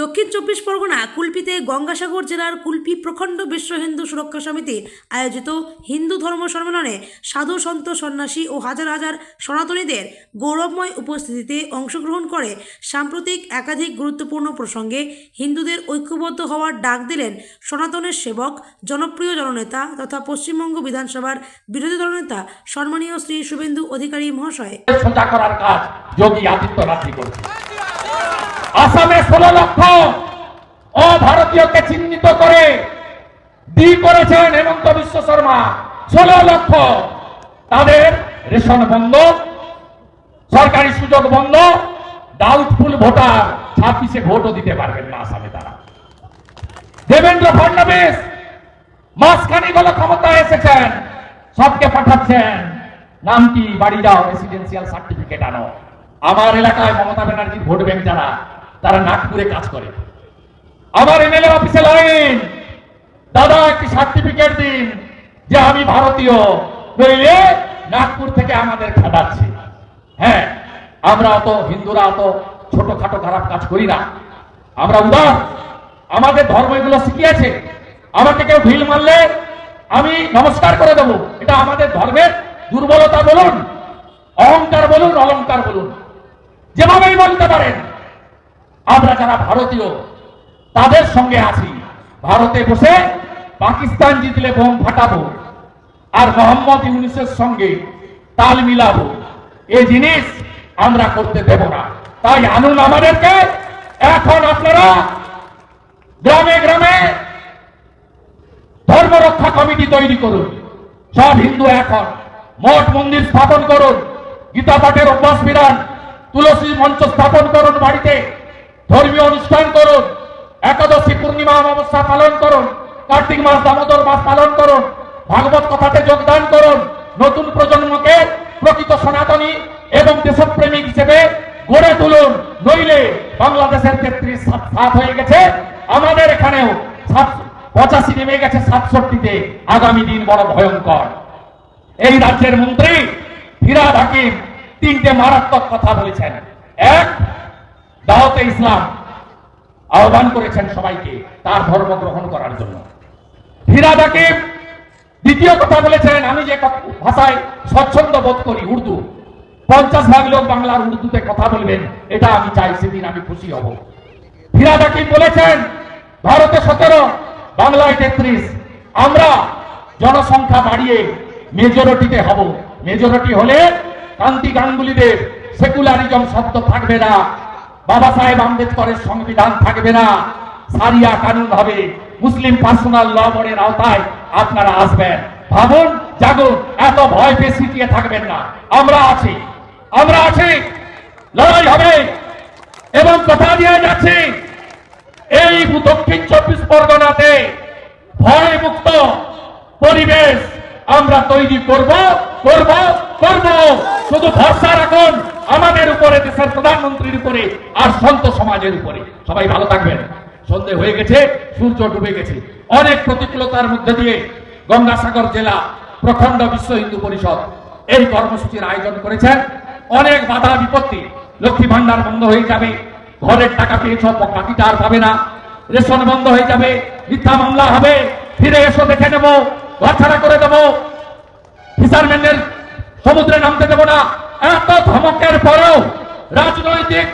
দক্ষিণ চব্বিশ পরগনা, কুলপিতে গঙ্গাসাগর জেলার কুলপি প্রখণ্ড বিশ্ব হিন্দু সুরক্ষা সমিতি আয়োজিত হিন্দু ধর্ম সম্মেলনে সাধু সন্ত সন্ন্যাসী ও হাজার হাজার সনাতনীদের গৌরবময় উপস্থিতিতে অংশগ্রহণ করে সাম্প্রতিক একাধিক গুরুত্বপূর্ণ প্রসঙ্গে হিন্দুদের ঐক্যবদ্ধ হওয়ার ডাক দিলেন সনাতনের সেবক, জনপ্রিয় জননেতা তথা পশ্চিমবঙ্গ বিধানসভার বিরোধী দলনেতা সম্মানীয় শ্রী শুভেন্দু অধিকারী মহাশয়। করার কাজ যোগী আদিত্যনাথই করছে আসামে ষোলো লক্ষ অভারতীয়কে চিহ্নিত করে দি করেছেন হেমন্ত বিশ্ব শর্মা। ষোলো লক্ষ। তাদের রেশন বন্ধ, সরকারি সুযোগ বন্ধ ডাউটফুল ভোটার ছাব্বিশে ভোটও দিতে পারবেন না আসামে তারা। দেবেন্দ্র ফডনবিস মাঝখানে হলো ক্ষমতায় এসেছেন, সবকে পাঠাচ্ছেন। নাম কি বাড়ি যাও রেসিডেন্সিয়াল সার্টিফিকেট আনো। আমার এলাকায় মমতা ব্যানার্জির ভোট ব্যাংক যারা তারা নাগপুরে কাজ করে। আমার এমএলএ অফিসে লাইন, দাদা, একটি সার্টিফিকেট দিন যে আমি ভারতীয় নাগপুর থেকে আমাদের খাটাচ্ছে। হ্যাঁ আমরা অত, হিন্দুরা অত ছোটখাটো খারাপ কাজ করি না। আমরা উদার, আমাদের ধর্ম এগুলো শিখিয়েছে। আমাকে কেউ ঢিল মারলে আমি নমস্কার করে দেবো। এটা আমাদের ধর্মের দুর্বলতা বলুন, অহংকার বলুন, অলংকার বলুন। যেভাবেই বলতে পারেন আমরা যারা ভারতীয়, তাদের সঙ্গে আছি। ভারতে বসে পাকিস্তান জিতলে বোম ফাটাবো আর মোহাম্মদ ইউনিসের সঙ্গে তাল মিলাবো। এই জিনিস আমরা করতে দেব না। তাই আনুন আমাদেরকে। এখন আপনারা গ্রামে গ্রামে ধর্ম রক্ষা কমিটি তৈরি করুন। সব হিন্দু এখন মঠ মন্দির স্থাপন করুন। গীতা পাঠের অভ্যাস বিধান তুলসী মঞ্চ স্থাপন করুন বাড়িতে। ধর্মীয় অনুষ্ঠান করুন, একাদশী পূর্ণিমা অমাবস্যা পালন করুন, কার্তিক মাস দামোদর মাস পালন করুন, ভাগবত কথাতে যোগদান করুন, নতুন প্রজন্মকে প্রকৃত সনাতনী এবং দেশপ্রেমিক হিসেবে গড়ে তুলুন। নইলে বাংলাদেশের তেত্রিশ সাত হয়ে গেছে, আমাদের এখানেও পঁচাশি নেমে গেছে সাতষট্টিতে। আগামী দিন বড় ভয়ঙ্কর। এই রাজ্যের মন্ত্রী ফিরাদ হাকিম তিনটে মারাত্মক কথা বলেছেন। এক দাওয়াতে ইসলাম আহ্বান করেছেন সবাইকে, তার ধর্ম গ্রহণ করার জন্য। ফিরাদ হাকিম দ্বিতীয় কথা বলেছেন, আমি যে ভাষায় স্বচ্ছন্দ বোধ করি, উর্দু। পঞ্চাশ ভাগ লোক বাংলার উর্দুতে কথা বলবেন, এটা আমি চাই, সেদিন আমি খুশি হব। ফিরাদ হাকিম বলেছেন, ভারতে সতেরো, বাংলায় তেত্রিশ, আমরা জনসংখ্যা বাড়িয়ে মেজরিটিতে হব। মেজরিটি হলে কান্তি গাঙ্গুলিদের সেকুলারিজম শব্দ থাকবে না। বাবা সাহেব আম্বেদকরের সংবিধান থাকবে না। সারিয়া কানুন হবে। মুসলিম পার্সোনাল ল বোর্ডের আওতায় আপনারা আসবেন। ভাবুন, জাগুন, এত ভয় পেয়ে সিটিয়ে থাকবেন না। আমরা আছি। আমরা আছি। লড়াই হবে। এবং কথা দিয়ে যাচ্ছি, এই দক্ষিণ চব্বিশ পরগনাতে ভয় মুক্ত পরিবেশ আমরা তৈরি করব করব করব। শুধু ভরসা রাখুন, আমাদের প্রধানমন্ত্রীর উপরে আর সন্ত সমাজের উপরে। সবাই ভালো থাকবেন। সন্ধে হয়ে গেছে, সূর্য ডুবে গেছে। অনেক প্রতিকূলতার মধ্যে দিয়ে গঙ্গাসাগর জেলা প্রখণ্ড বিশ্ব হিন্দু পরিষদ এই কর্মসূচির আয়োজন করেছেন অনেক বাধা বিপত্তি লক্ষ্মী ভান্ডার বন্ধ হয়ে যাবে, ঘরের টাকা পেয়েছ বাকিটা আর পাবে না। রেশন বন্ধ হয়ে যাবে, মিথ্যা মামলা হবে। ফিরে এসো, দেখে নেব ঘর ছাড়া করে দেবো। ফিশারম্যানদের সমুদ্রে নামতে দেবো না। এত ধমকের পরেও রাজনৈতিক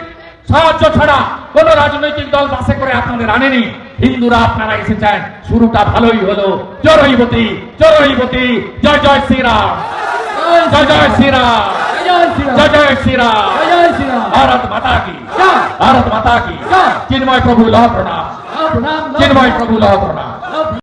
সাহায্য ছাড়া কোন রাজনৈতিক দল বাসে করে আপনাদের আনেনি। হিন্দুরা আপনারা এসেছেন শুরুটা ভালোই হলো। জয়বতী জয়বতী জয় জয় শ্রীরাম জয় জয় শ্রীরাম। জয় শ্রীরাম। জয় জয় শ্রীরাম। ভারত মাতা কি। ভারত মাতা কি। চিন্ময় প্রভু লহ প্রণাম। চিন্ময় প্রভু লহ প্রণাম।